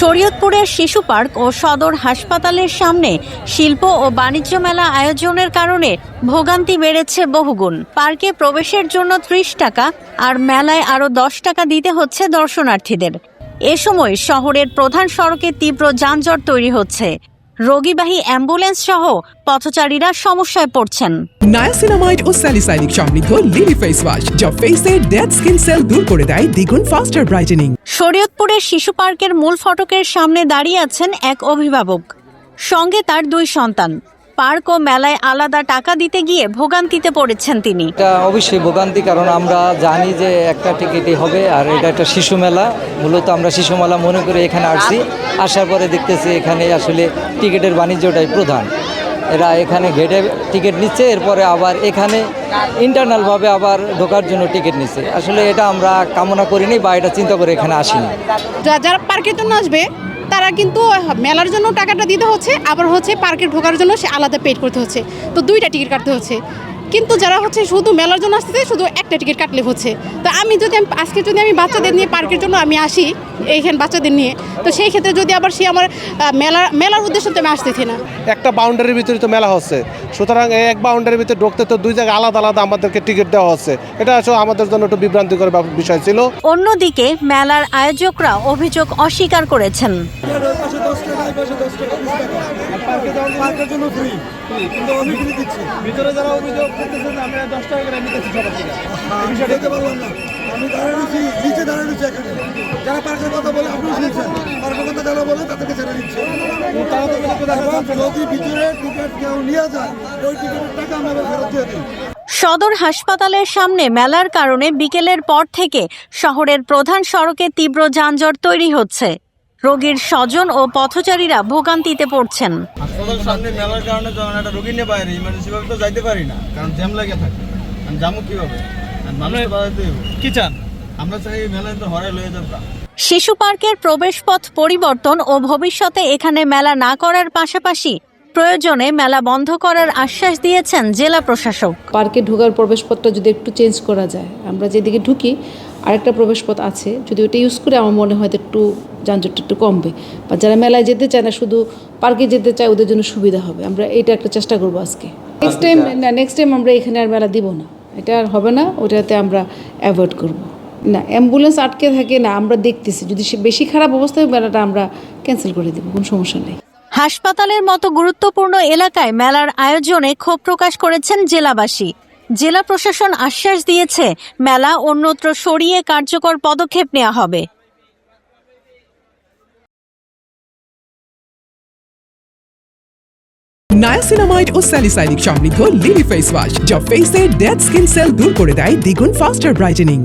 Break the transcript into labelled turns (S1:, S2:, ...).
S1: শরীয়তপুরের শিশু পার্ক ও সদর হাসপাতালের সামনে শিল্প ও বাণিজ্য মেলা আয়োজনের কারণে ভোগান্তি বেড়েছে বহুগুণ। পার্কে প্রবেশের জন্য ত্রিশ টাকা আর মেলায় আরও দশ টাকা দিতে হচ্ছে দর্শনার্থীদের। এ সময় শহরের প্রধান সড়কে তীব্র যানজট তৈরি হচ্ছে। রোগীবাহী অ্যাম্বুলেন্স সহ পথচারীরা সমস্যায় পড়ছেন।
S2: নায়াসিনামাইড ও স্যালিসাইনিক সমৃদ্ধ লিলি ফেস ওয়াশ যা ফেসের ডেড স্কিন সেল দূর করে দেয় দ্বিগুণ ফাস্টার ব্রাইটেনিং
S1: শরীয়তপুরের শিশু পার্কের মূল ফটকের সামনে দাঁড়িয়ে আছেন এক অভিভাবক। সঙ্গে তার দুই সন্তান। পার্ক ও মেলায় আলাদা টাকা দিতে গিয়ে ভোগান্তিতে পড়েছেন তিনি।
S3: এটা অবশ্যই ভোগান্তি কারণ আমরা জানি যে একটা টিকিটই হবে আর এটা একটা শিশু মেলা। মূলত আমরা শিশু মেলা মনে করে এখানে আসছি। আসার পরে দেখতেছি এখানে আসলে টিকিটের বাণিজ্যটাই প্রধান। এরা এখানে ঘেটে টিকিট নিচ্ছে এরপরে আবার এখানে ইন্টারনালভাবে আবার ঢোকার জন্য টিকিট নিচ্ছে। আসলে এটা আমরা কামনা করিনি বা এটা চিন্তা করে এখানে আসিনি।
S4: যা- যারা পার্কের জন্য আসবে তারা কিন্তু মেলার জন্য টাকাটা দিতে হচ্ছে, আবার হচ্ছে পার্কে ঢোকার জন্য সে আলাদা পেড করতে হচ্ছে। তো দুইটা টিকিট কাটতে হচ্ছে। কিন্তু যারা হচ্ছে শুধু মেলার জন্য আসতেছে শুধু একটা টিকিট কাটলে হচ্ছে। তো আমি যদি আজকে যদি আমি বাচ্চাদের নিয়ে পার্কের জন্য আমি আসি এইখানে বাচ্চাদের নিয়ে তো সেই ক্ষেত্রে যদি আবার সে আমার মেলার মেলার উদ্দেশ্যে তো আমি আসতেছি না।
S5: একটা বাউন্ডারির ভিতরে তো মেলা হচ্ছে। সুতরাং এক বাউন্ডারির ভিতরে ঢুকতে তো দুই জায়গায় আলাদা আলাদা আমাদেরকে টিকিট দেওয়া হচ্ছে। এটা আসলে আমাদের জন্য একটু বিভ্রান্তিকর বিষয় ছিল।
S1: অন্যদিকে মেলার আয়োজকরা অভিযোগ অস্বীকার করেছেন।
S5: ভিতরে যারা অভিযোগ করতেছে যে আমরা দশ টাকা করে নিতেছি সবার থেকে
S6: যেতে পারলাম না। আমি দাঁড়িয়ে নিচে দাঁড়িয়ে এখানে। যারা পার্কের কথা বলে আপনি শুনছেন। পার্কের কথা যারা বলে তাদেরকে ছেড়ে দিচ্ছে। যদি ভিতরে টিকিট কেউ নিয়ে যায় ওই টিকিটের টাকা আমাদের ফেরত দিয়ে দিই।
S1: সদর হাসপাতালের সামনে মেলার কারণে বিকেলের পর থেকে শহরের প্রধান সড়কে তীব্র যানজট তৈরি হচ্ছে। রোগীর স্বজন ও পথচারীরা ভোগান্তিতে পড়ছেন।
S7: হাসপাতাল সামনে মেলার কারণে যখন একটা রোগী নিয়ে বাইরে ইমার্জেন্সি ভাবে তো যাইতে পারি না কারণ জ্যাম লাগে থাকে। আমি যাব কীভাবে? মানুষ তো কি চান? আমরা চাই মেলায় তো হরাই লয়ে যাব
S1: শিশু পার্কের প্রবেশপথ পরিবর্তন ও ভবিষ্যতে এখানে মেলা না করার পাশাপাশি প্রয়োজনে মেলা বন্ধ করার আশ্বাস দিয়েছেন জেলা প্রশাসক।
S8: পার্কে ঢোকার প্রবেশপথটা যদি একটু চেঞ্জ করা যায় আমরা যেদিকে ঢুকি আরেকটা প্রবেশপথ আছে যদি ওটা ইউজ করে আমার মনে হয় তো একটু যানজটটা একটু কমবে। বা যারা মেলায় যেতে চায় না শুধু পার্কে যেতে চায় ওদের জন্য সুবিধা হবে। আমরা এটা একটা চেষ্টা করব আজকে। নেক্সট টাইম না নেক্সট টাইম আমরা এখানে আর মেলা দিব না। এটা আর হবে না ওটাতে আমরা অ্যাভয়েড করব। না অ্যাম্বুলেন্স আটকে থাকে না আমরা দেখতেছি। যদি সে বেশি খারাপ অবস্থায় মেলাটা আমরা ক্যান্সেল করে দেবো কোনো সমস্যা নেই।
S1: হাসপাতালের মতো গুরুত্বপূর্ণ এলাকায় মেলার আয়োজনে ক্ষোভ প্রকাশ করেছেন জেলাবাসী। জেলা প্রশাসন আশ্বাস দিয়েছে, মেলা অন্যত্র সরিয়ে কার্যকর পদক্ষেপ নেওয়া হবে।
S2: নায়াসিনামাইড ও স্যালিসাইনিক সমৃদ্ধ লিলি ফেস ওয়াশ যা ফেসের ডেড স্কিন সেল দূর করে দেয় দ্বিগুণ ফাস্টার ব্রাইটেনিং